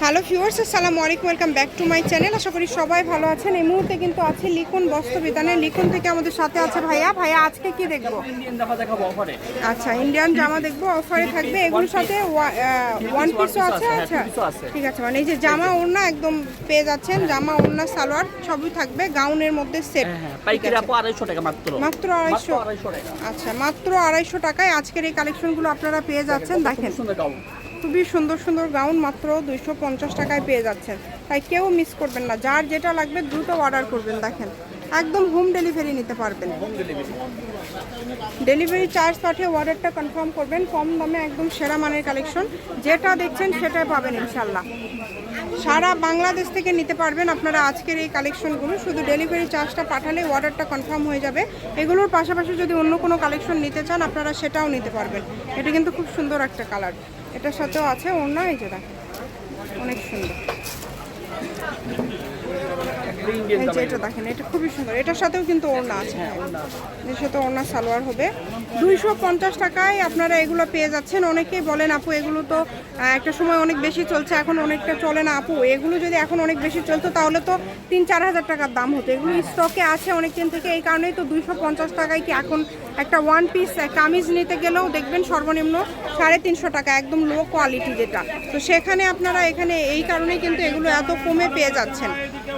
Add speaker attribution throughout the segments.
Speaker 1: Hello viewers আসসালামু আলাইকুম welcome back to my channel. আশা করি সবাই ভালো আছেন। এই মুহূর্তে কিন্তু আছে লিখন বস্ত্র বিতানে। লিখন থেকে আমাদের সাথে আছে ভাইয়া। ভাইয়া আজকে কি দেখব? আচ্ছা ইন্ডিয়ান জামা দেখব। অফারে থাকবে এগুলোর সাথে ওয়ান পিসও আছে
Speaker 2: হ্যাঁ,
Speaker 1: আচ্ছা। ঠিক আছে মানে এই যে জামা ওড়না একদম পেয়ে যাচ্ছেন। জামা ওড়না সালোয়ার সবই থাকবে। গাউনের মধ্যে সেট
Speaker 2: হ্যাঁ হ্যাঁ মাত্র।
Speaker 1: মাত্র আড়াইশো। আচ্ছা মাত্র আড়াইশো টাকায় আজকের এই কালেকশনগুলো আপনারা পেয়ে যাচ্ছেন। দেখেন খুবই সুন্দর সুন্দর গাউন মাত্র দুইশো পঞ্চাশ টাকায় পেয়ে যাচ্ছেন। তাই কেউ মিস করবেন না। যার যেটা লাগবে দ্রুত অর্ডার করবেন দেখেন। একদম হোম ডেলিভারি নিতে পারবেন।
Speaker 2: ডেলিভারি
Speaker 1: চার্জ পাঠিয়ে অর্ডারটা কনফার্ম করবেন। কম দামে একদম সেরা মানের কালেকশন যেটা দেখছেন সেটাই পাবেন ইনশাল্লাহ সারা বাংলাদেশ থেকে নিতে পারবেন আপনারা আজকের এই কালেকশনগুলো। শুধু ডেলিভারি চার্জটা পাঠালে অর্ডারটা কনফার্ম হয়ে যাবে। এগুলোর পাশাপাশি যদি অন্য কোনো কালেকশন নিতে চান, আপনারা সেটাও নিতে পারবেন। এটা কিন্তু খুব সুন্দর একটা কালার এটার সাথেও আছে অন্য এই যে অনেক সুন্দর।
Speaker 2: ইন্ডিয়ান
Speaker 1: এই যে এটা দেখেন এটা খুবই সুন্দর। এটার সাথেও কিন্তু ওড়না আছে। এর সাথে ওড়না সালোয়ার হবে। দুইশো পঞ্চাশ টাকায় আপনারা এগুলো পেয়ে যাচ্ছেন। অনেকেই বলেন আপু এগুলো তো একটা সময় অনেক বেশি চলছে এখন অনেকটা চলে না আপু। এগুলো যদি এখন অনেক বেশি চলতো তাহলে তো তিন চার হাজার টাকার দাম হতো। এগুলো স্টকে আছে অনেক দিন থেকে। এই কারণেই তো দুইশো পঞ্চাশ টাকায় কি এখন একটা ওয়ান পিস কামিজ নিতে গেলেও দেখবেন সর্বনিম্ন সাড়ে তিনশো টাকা একদম লো কোয়ালিটি যেটা। তো সেখানে আপনারা এখানে এই কারণেই কিন্তু এগুলো এত কমে পেয়ে যাচ্ছেন।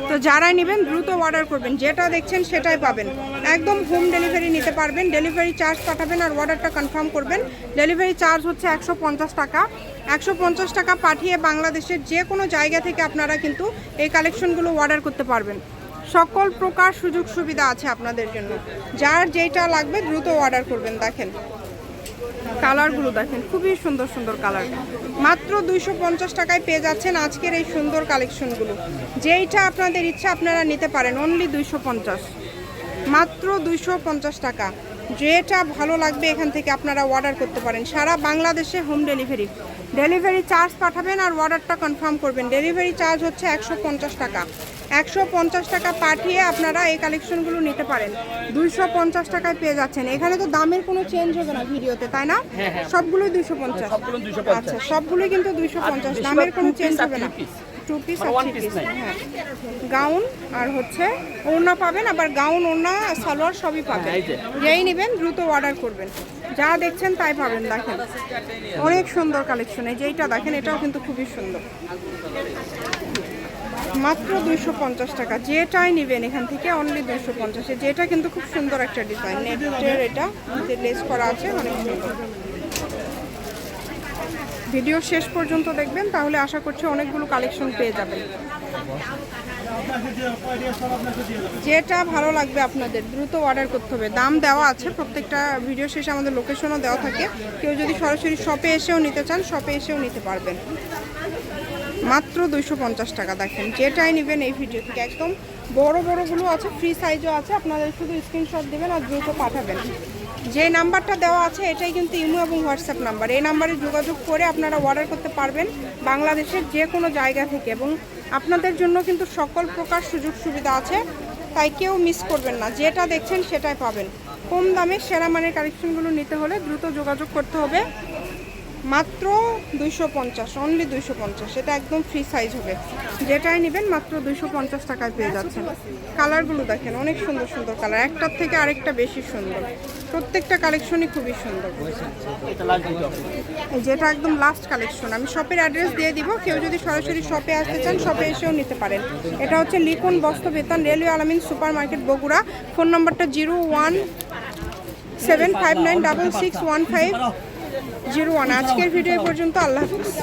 Speaker 1: তো যারাই নেবেন দ্রুত অর্ডার করবেন। যেটা দেখছেন সেটাই পাবেন। একদম হোম ডেলিভারি নিতে পারবেন। ডেলিভারি চার্জ পাঠাবেন আর অর্ডারটা কনফার্ম করবেন। ডেলিভারি চার্জ হচ্ছে একশো পঞ্চাশ টাকা। একশো পঞ্চাশ টাকা পাঠিয়ে বাংলাদেশের যে কোনো জায়গা থেকে আপনারা কিন্তু এই কালেকশনগুলো অর্ডার করতে পারবেন। সকল প্রকার সুযোগ সুবিধা আছে আপনাদের জন্য। যার যেটা লাগবে দ্রুত অর্ডার করবেন, দেখেন। কালারগুলো দেখেন, খুবই সুন্দর সুন্দর কালার মাত্র দুইশো পঞ্চাশ টাকায় পেয়ে যাচ্ছেন আজকের এই সুন্দর কালেকশনগুলো। যেইটা আপনাদের ইচ্ছা আপনারা নিতে পারেন অনলি দুইশো পঞ্চাশ। মাত্র দুইশো পঞ্চাশ টাকা। যেটা ভালো লাগবে এখান থেকে আপনারা অর্ডার করতে পারেন। সারা বাংলাদেশে হোম ডেলিভারি ডেলিভারি চার্জ পাঠাবেন আর অর্ডারটা কনফার্ম করবেন। ডেলিভারি চার্জ হচ্ছে একশো পঞ্চাশ টাকা। একশো পঞ্চাশ টাকা পাঠিয়ে আপনারা এই কালেকশনগুলো নিতে পারেন। দুইশো পঞ্চাশ টাকায় পেয়ে যাচ্ছেন। এখানে তো দামের কোনো চেঞ্জ হবে না ভিডিওতে তাই না?
Speaker 2: হ্যাঁ, হ্যাঁ।
Speaker 1: সবগুলোই দুইশো পঞ্চাশ। আচ্ছা সবগুলোই কিন্তু দুইশো পঞ্চাশ। দামের কোনো চেঞ্জ হবে না। টু পিস হ্যাঁ। গাউন আর হচ্ছে ওড়না পাবেন আবার গাউন ওড়না সালোয়ার সবই পাবেন।
Speaker 2: হ্যাঁ,
Speaker 1: যেই নেবেন দ্রুত অর্ডার করবেন। যা দেখছেন তাই পাবেন দেখেন। অনেক সুন্দর কালেকশন। এই যেইটা দেখেন এটাও কিন্তু খুবই সুন্দর। মাত্র দুইশো পঞ্চাশ টাকা। যেটাই নেবেন এখান থেকে অনলি দুইশো পঞ্চাশে। যেটা কিন্তু খুব সুন্দর একটা ডিজাইন নেটের এটা যে লেস করা আছে, অনেক সুন্দর। ভিডিও শেষ পর্যন্ত দেখবেন, তাহলে আশা করছি অনেকগুলো কালেকশন পেয়ে যাবেন। যেটা ভালো লাগবে আপনাদের, দ্রুত অর্ডার করতে হবে। দাম দেওয়া আছে, প্রত্যেকটা ভিডিও শেষে আমাদের লোকেশনও দেওয়া থাকে। কেউ যদি সরাসরি শপে এসেও নিতে চান শপে এসেও নিতে পারবেন। মাত্র দুইশো পঞ্চাশ টাকা। দেখেন যেটাই নেবেন এই ভিডিও থেকে একদম বড় বড়গুলো আছে ফ্রি সাইজও আছে। আপনাদের শুধু স্ক্রিনশট দেবেন আর দ্রুত পাঠাবেন। যে নাম্বারটা দেওয়া আছে, এটাই কিন্তু ইমো এবং হোয়াটসঅ্যাপ নাম্বার। এই নাম্বারে যোগাযোগ করে আপনারা অর্ডার করতে পারবেন বাংলাদেশের যে কোনো জায়গা থেকে এবং আপনাদের জন্য কিন্তু সকল প্রকার সুযোগ সুবিধা আছে। তাই কেউ মিস করবেন না। যেটা দেখছেন সেটাই পাবেন। কম দামে সেরা মানের কালেকশনগুলো নিতে হলে দ্রুত যোগাযোগ করতে হবে। মাত্র দুইশো পঞ্চাশ অনলি দুইশো পঞ্চাশ, এটা একদম ফ্রি সাইজ হবে। যেটাই নেবেন মাত্র দুইশো পঞ্চাশ টাকায় পেয়ে যাচ্ছেন। কালারগুলো দেখেন, অনেক সুন্দর সুন্দর কালার একটার থেকে আরেকটা বেশি সুন্দর। প্রত্যেকটা কালেকশনই খুবই সুন্দর। যেটা একদম লাস্ট কালেকশন আমি শপের অ্যাড্রেস দিয়ে দিব। কেউ যদি সরাসরি শপে আসতে চান শপে এসেও নিতে পারেন। এটা হচ্ছে লিখন বস্ত্র বেতন railway Alamin super market Bogura phone নম্বরটা zero one seven five nine double six one five zero one. আজকের ভিডিও পর্যন্ত আল্লাহ হাফিজ।